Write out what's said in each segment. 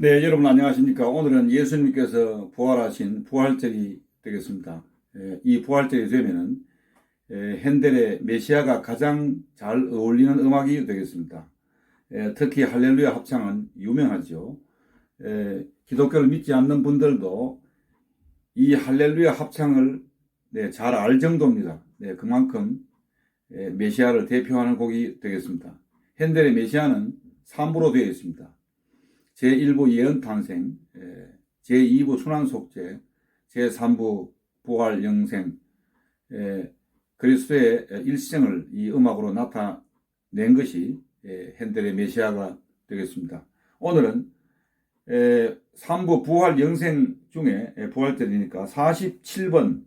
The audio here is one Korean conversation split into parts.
네, 여러분 안녕하십니까. 오늘은 예수님께서 부활하신 부활절이 되겠습니다. 예, 이 부활절이 되면은 예, 핸델의 메시아가 가장 잘 어울리는 음악이 되겠습니다. 예, 특히 할렐루야 합창은 유명하죠. 예, 기독교를 믿지 않는 분들도 이 할렐루야 합창을 네, 잘 알 정도입니다. 네, 그만큼 예, 메시아를 대표하는 곡이 되겠습니다. 핸델의 메시아는 3부로 되어 있습니다. 제1부 예언 탄생, 예, 제2부 순환 속죄, 제3부 부활 영생, 예, 그리스도의 일생을 이 음악으로 나타낸 것이 예, 핸델의 메시아가 되겠습니다. 오늘은 3부 부활 영생 중에 예, 부활절이니까 47번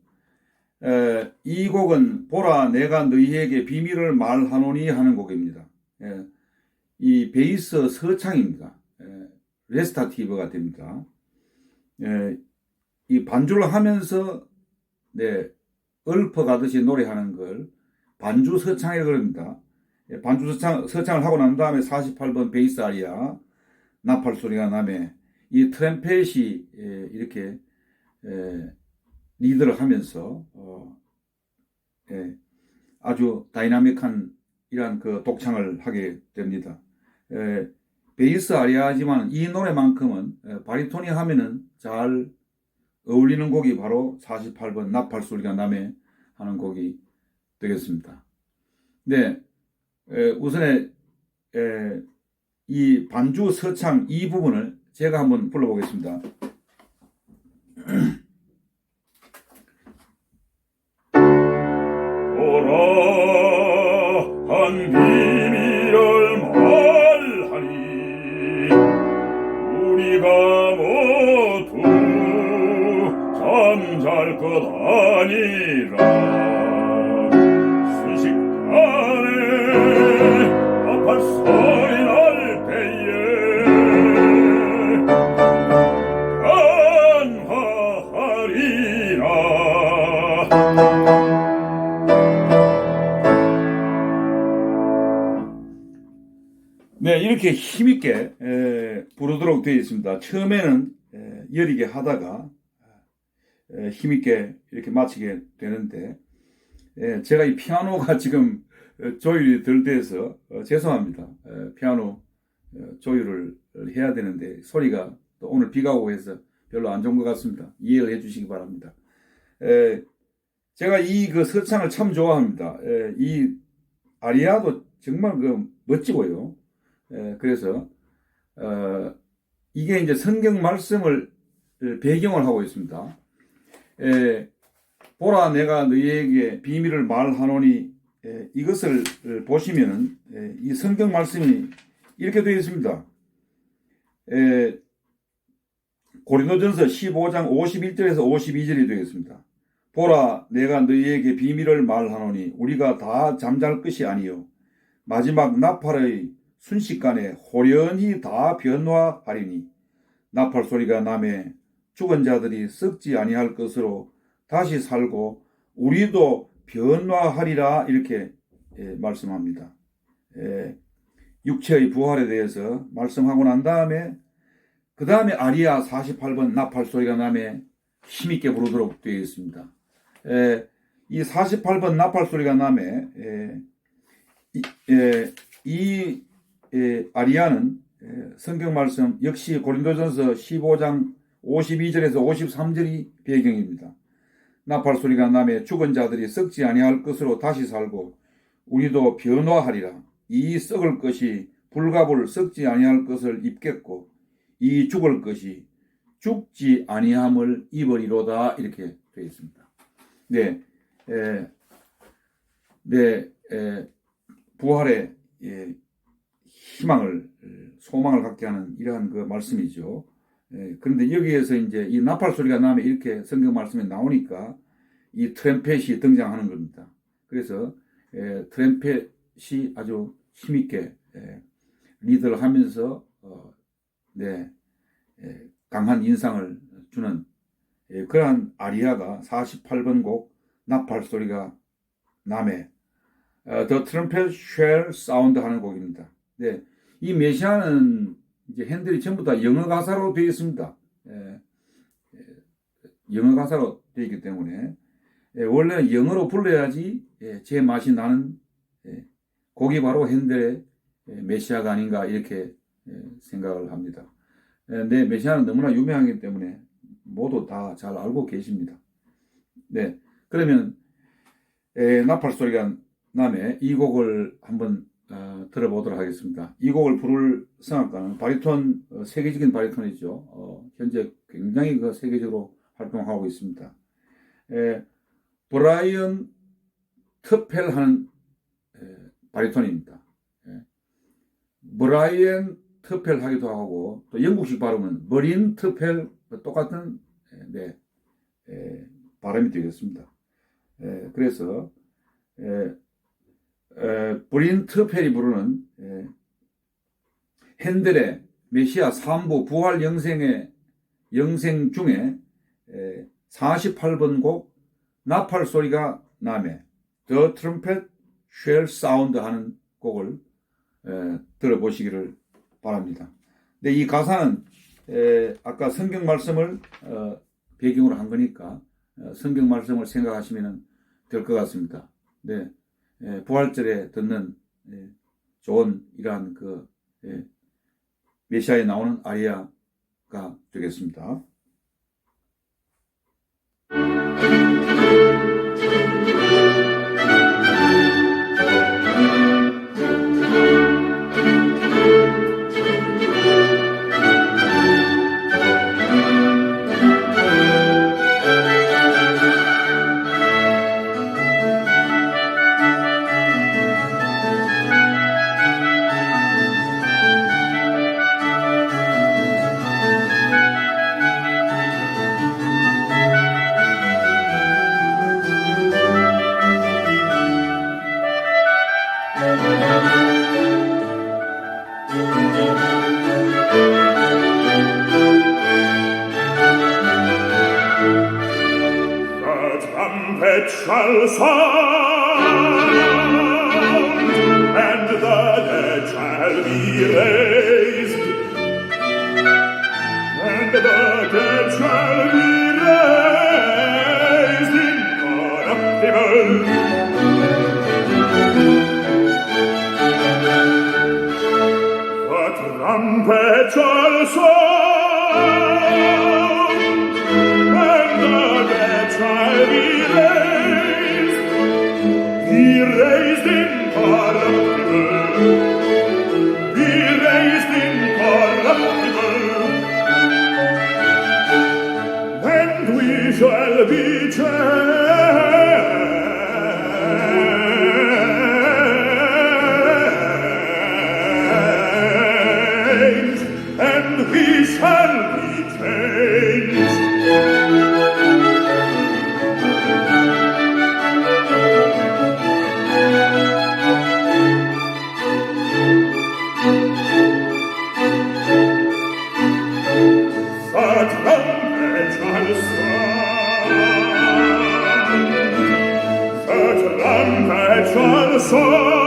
이 곡은 보라 내가 너희에게 비밀을 말하노니 하는 곡입니다. 이 베이스 서창입니다. 레스타티브가 됩니다. 예, 이 반주를 하면서 네, 읊어가듯이 노래하는 걸 반주 서창이라고 합니다. 예, 반주 서창, 서창을 하고 난 다음에 48번 베이스 아리아 나팔 소리가 나며 이 트램펫이 예, 이렇게 예, 리드를 하면서 어, 예, 아주 다이나믹한 이러한 그 독창을 하게 됩니다. 예, 베이스 아리아지만 이 노래만큼은 바리톤이 하면은 잘 어울리는 곡이 바로 48번 나팔 소리가 남에 하는 곡이 되겠습니다. 네, 우선에 이 반주 서창 이 부분을 제가 한번 불러보겠습니다. 오라 한비 것 아니라 순식간에 아팔 소리 날 때에 변화하리라 네, 이렇게 힘있게 에, 부르도록 되어 있습니다. 처음에는 에, 여리게 하다가 에, 힘있게 이렇게 마치게 되는데 에, 제가 이 피아노가 지금 어, 조율이 덜 돼서 어, 죄송합니다. 에, 피아노 어, 조율을 해야 되는데 소리가 또 오늘 비가 오고 해서 별로 안 좋은 것 같습니다. 이해를 해주시기 바랍니다. 에, 제가 이 그 서창을 참 좋아합니다. 에, 이 아리아도 정말 그 멋지고요. 예, 그래서 어, 이게 이제 성경 말씀을 배경을 하고 있습니다. 예, 보라 내가 너희에게 비밀을 말하노니 예, 이것을 보시면은 예, 이 성경 말씀이 이렇게 되어 있습니다. 예, 고린도전서 15장 51절에서 52절이 되겠습니다. 보라 내가 너희에게 비밀을 말하노니 우리가 다 잠잘 것이 아니요 마지막 나팔의 순식간에 호련히 다 변화하리니 나팔 소리가 남에 죽은 자들이 썩지 아니할 것으로 다시 살고 우리도 변화하리라 이렇게 예, 말씀합니다. 예, 육체의 부활에 대해서 말씀하고 난 다음에 그 다음에 아리아 48번 나팔 소리가 남에 힘있게 부르도록 되어 있습니다. 예, 이 48번 나팔 소리가 예, 이, 아리아는 예, 성경 말씀 역시 고린도전서 15장 52절에서 53절이 배경입니다. 나팔 소리가 남에 죽은 자들이 썩지 아니할 것으로 다시 살고 우리도 변화하리라. 이 썩을 것이 불갑을 썩지 아니할 것을 입겠고 이 죽을 것이 죽지 아니함을 입으리로다 이렇게 되어 있습니다. 네, 에, 네, 에, 부활의 예, 희망을 소망을 갖게 하는 이러한 그 말씀이죠. 예, 그런데 여기에서 이제 이 나팔 소리가 나면 이렇게 성경 말씀에 나오니까 이 트램펫이 등장하는 겁니다. 그래서 예, 트램펫이 아주 힘있게 예, 리드를 하면서 어, 네, 예, 강한 인상을 주는 예, 그러한 아리아가 48번 곡 나팔 소리가 어, The Trumpet Shall Sound 하는 곡입니다. 네, 이 메시아는 이제 핸들이 전부 다 영어 가사로 되어 있습니다. 예, 예, 영어 가사로 되어 있기 때문에 예, 원래는 영어로 불러야지 예, 제 맛이 나는 예, 곡이 바로 핸델의 예, 메시아가 아닌가 이렇게 예, 생각을 합니다. 예, 네, 메시아는 너무나 유명하기 때문에 모두 다 잘 알고 계십니다. 네, 그러면 에, 나팔 소리가 남에 이 곡을 한번 어, 들어보도록 하겠습니다. 이 곡을 부를 성악가는 바리톤 어, 세계적인 바리톤이죠. 어, 현재 굉장히 그 세계적으로 활동하고 있습니다. 에, 브라이언 트펠 하는 에, 바리톤입니다. 예. 브라이언 트펠 하기도 하고 또 영국식 발음은 머린 트펠 똑같은 에, 네, 에, 발음이 되겠습니다. 에, 그래서 에, 에, 브린 트펠이 부르는 에, 핸델의 메시아 3부 부활 영생의 영생 중에 에, 48번 곡 나팔 소리가 남에 The Trumpet Shall Sound 하는 곡을 에, 들어보시기를 바랍니다. 근데 이 가사는 에, 아까 성경 말씀을 어, 배경으로 한 거니까 어, 성경 말씀을 생각하시면 될 것 같습니다. 네, 에, 부활절에 듣는 에, 좋은 이러한 그 에, 메시아에 나오는 아리아가 되겠습니다. shall sound, and the dead shall be raised. Sonnenwelt schon so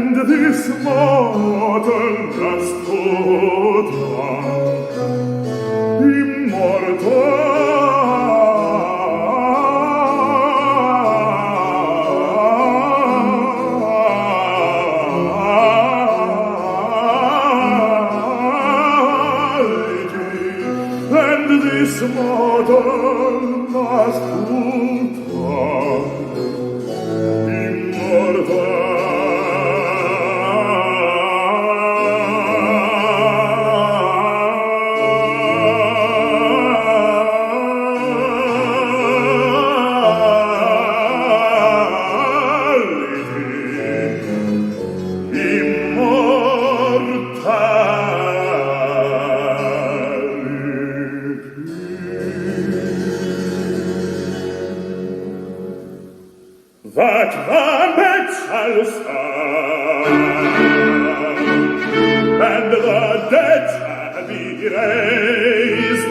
and this mortal dust to die. Immortal Quac vamet salsa And the dead shall be raised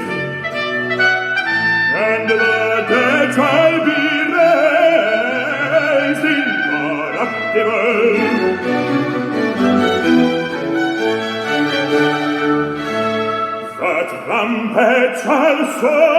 And the dead shall be raised Incorruptible Quac vamet salsa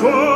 soul.